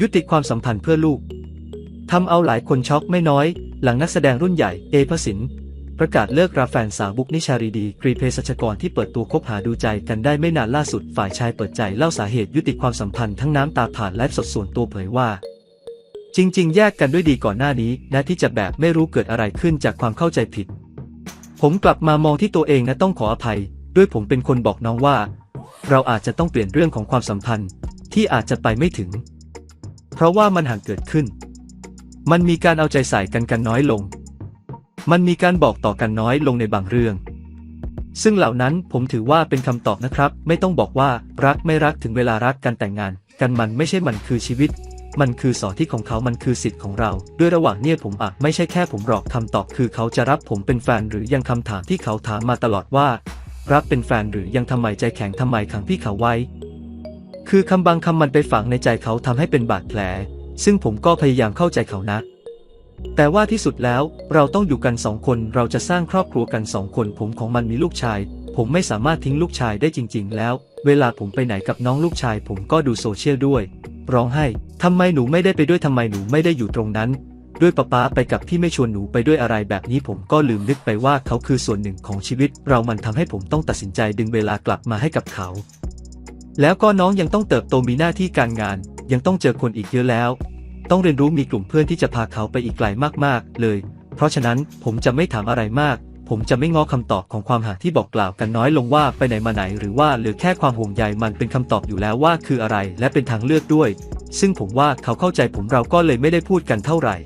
ยุติความสัมพันธ์เพื่อลูกทำเอาหลายคนช็อกไม่น้อย หลังนักแสดงรุ่นใหญ่ เอพสินประกาศเลิกราแฟนสาวบุกนิชารีดีกรีเพศชกรที่เปิดตัวคบหาดูใจกันได้ไม่นานล่าสุดฝ่ายชายเปิดใจเล่าสาเหตุยุติความสัมพันธ์ทั้งน้ำตาผ่านไลฟ์สดส่วนตัวเผยว่า จริง ๆ แยกกันด้วยดีก่อนหน้านี้นะที่จะแบบไม่รู้เกิดอะไรขึ้นจากความเข้าใจผิด ผมกลับมามองที่ตัวเองนะต้องขออภัย ด้วยผมเป็นคนบอกน้องว่า เราอาจจะต้องเปลี่ยนเรื่องของความสัมพันธ์ที่อาจจะไปไม่ถึง ราะว่ามันห่างเกิดขึ้น มันมีการเอาใจใส่กันกันน้อยลง มันมีการบอกต่อกันน้อยลงในบางเรื่อง ซึ่งเหล่านั้นผมถือว่าเป็นคำตอบนะครับ ไม่ต้องบอกว่ารักไม่รักถึงเวลารักกันแต่งงาน กันมันไม่ใช่มันคือชีวิต มันคือสอที่ของเขามันคือสิทธิ์ของเรา ด้วยระหว่างเนี่ยผมอาจไม่ใช่แค่ผมหรอกคำตอบคือเขาจะรับผมเป็นแฟนหรือยังคำถามที่เขาถามมาตลอดว่า รับเป็นแฟนหรือยังทำไมใจแข็งทำไมขังพี่เขาไว้ คือคำบางคำมันไปฝังในใจเขาทำให้เป็นบาดแผล ซึ่งผมก็พยายามเข้าใจเขานะ แต่ว่าที่สุดแล้วเราต้องอยู่กันสองคนเราจะสร้างครอบครัวกันสองคน ผมของมันมีลูกชาย ผมไม่สามารถทิ้งลูกชายได้จริง ๆ แล้ว เวลาผมไปไหนกับน้องลูกชาย ผมก็ดูโซเชียลด้วย ร้องไห้ทำไมหนูไม่ได้ไปด้วยทำไมหนูไม่ได้อยู่ตรงนั้น ด้วยป๊าป๊าไปกับที่ไม่ชวนหนูไปด้วยอะไรแบบนี้ผมก็ลืมนึกไปว่าเขาคือส่วนหนึ่งของชีวิต เรามันทำให้ผมต้องตัดสินใจดึงเวลากลับมาให้กับเขา แล้วก็น้องยังต้องเติบโตมีหน้าที่การงาน ยังต้องเจอคนอีกเยอะแล้ว ต้องเรียนรู้มีกลุ่มเพื่อนที่จะพาเขาไปอีกไกลมากๆ เลย เพราะฉะนั้นผมจะไม่ถามอะไรมาก ผมจะไม่ง้อคำตอบของความห่างที่บอกกล่าวกันน้อยลงว่าไปไหนมาไหน หรือว่าเหลือแค่ความห่วงใยมันเป็นคำตอบอยู่แล้วว่าคืออะไรและเป็นทางเลือกด้วย ซึ่งผมว่าเขาเข้าใจผมเราก็เลยไม่ได้พูดกันเท่าไหร่